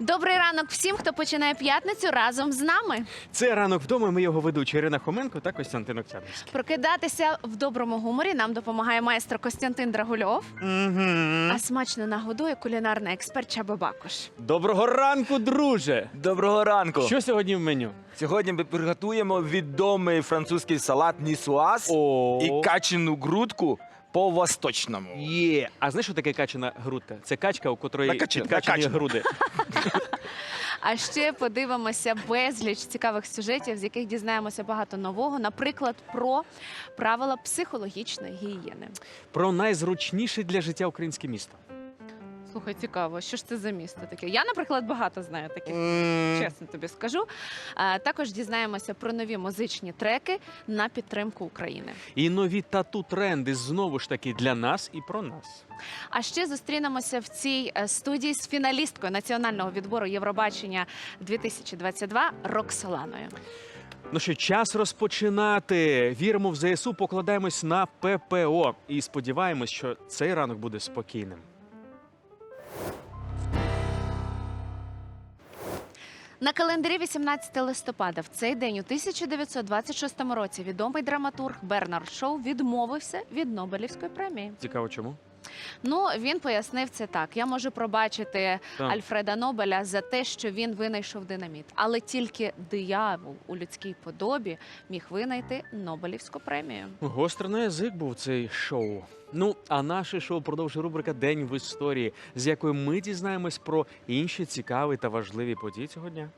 Добрий ранок всім, хто починає п'ятницю разом з нами. Це ранок вдома. Ми його ведучі Ірина Хоменко та Костянтин Октябрьський. Прокидатися в доброму гуморі нам допомагає майстер Костянтин Драгульов, Угу. а смачно нагодує кулінарний експерт Чаба Бакуш. Доброго ранку, друже! Доброго ранку. Що сьогодні в меню? Сьогодні ми приготуємо відомий французький салат нісуаз О, і качану грудку по-восточному. Є. А знаєш, що таке качана грудка? Це качка, у котрої підкачані накачана. груди. А ще подивимося безліч цікавих сюжетів, з яких дізнаємося багато нового, наприклад, про правила психологічної гігієни. Про найзручніше для життя українське місто. Слухай, цікаво, що ж це за місто таке? Я, наприклад, багато знаю таких. Чесно тобі скажу. А, також дізнаємося про нові музичні треки на підтримку України. І нові тату-тренди знову ж таки для нас і про нас. А ще зустрінемося в цій е, студії з фіналісткою національного відбору Євробачення 2022 Роксоланою. Ну що, час розпочинати. Віримо в ЗСУ, покладаємось на ППО і сподіваємось, що цей ранок буде спокійним. На календарі 18 листопада в цей день у 1926 році відомий драматург Бернард Шоу відмовився від Нобелівської премії. Цікаво, чому? Ну він пояснив це так: я можу пробачити Так. Альфреда Нобеля за те, що він винайшов динаміт, але тільки диявол у людській подобі міг винайти Нобелівську премію. Гостро на язик був цей шоу. Ну, а наше шоу продовжує рубрика День в історії, з якою ми дізнаємось про інші цікаві та важливі події цього дня.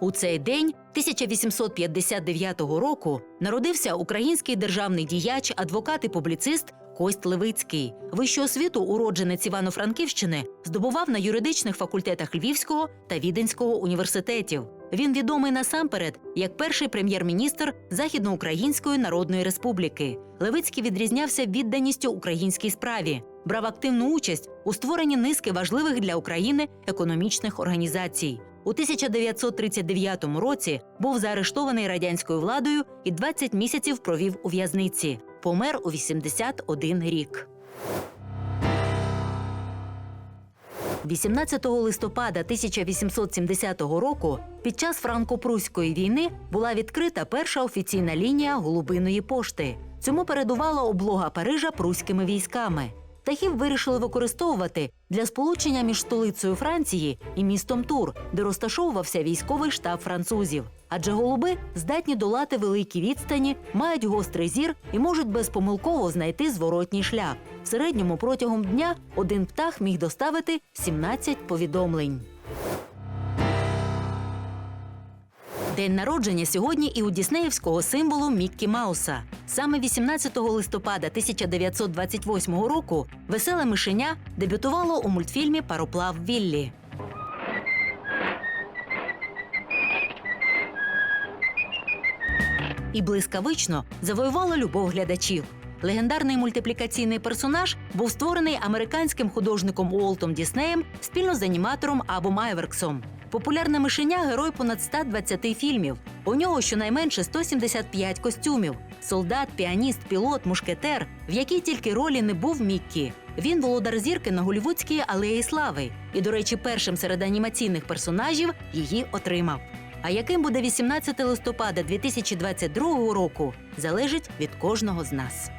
У цей день 1859 року народився український державний діяч, адвокат і публіцист Кость Левицький. Вищу освіту уродженець Івано-Франківщини здобував на юридичних факультетах Львівського та Віденського університетів. Він відомий насамперед як перший прем'єр-міністр Західноукраїнської Народної Республіки. Левицький відрізнявся відданістю українській справі, брав активну участь у створенні низки важливих для України економічних організацій. У 1939 році був заарештований радянською владою і 20 місяців провів у в'язниці. Помер у 81 рік. 18 листопада 1870 року під час франко-пруської війни була відкрита перша офіційна лінія голубиної пошти. Цьому передувала облога Парижа пруськими військами. Птахів вирішили використовувати для сполучення між столицею Франції і містом Тур, де розташовувався військовий штаб французів. Адже голуби здатні долати великі відстані, мають гострий зір і можуть безпомилково знайти зворотній шлях. В середньому протягом дня один птах міг доставити 17 повідомлень. День народження сьогодні і у діснеївського символу Міккі Мауса. Саме 18 листопада 1928 року веселе мишеня дебютувало у мультфільмі Пароплав Віллі. І блискавично завоювало любов глядачів. Легендарний мультиплікаційний персонаж був створений американським художником Уолтом Діснеєм спільно з аніматором Абом Айверксом. Популярне мишеня герой понад 120 фільмів. У нього щонайменше 175 костюмів: солдат, піаніст, пілот, мушкетер, в якій тільки ролі не був Міккі. Він володар зірки на голівудській алеї слави. І, до речі, першим серед анімаційних персонажів її отримав. А яким буде 18 листопада 2022 року, залежить від кожного з нас.